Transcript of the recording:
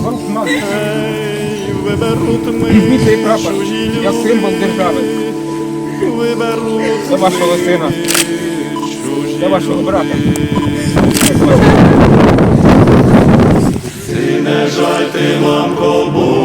Гру Ей, виберуть ми Візьміть цей прапор як символ держави. Це вашого сина, це вашого брата. Ці жаль ти, буде,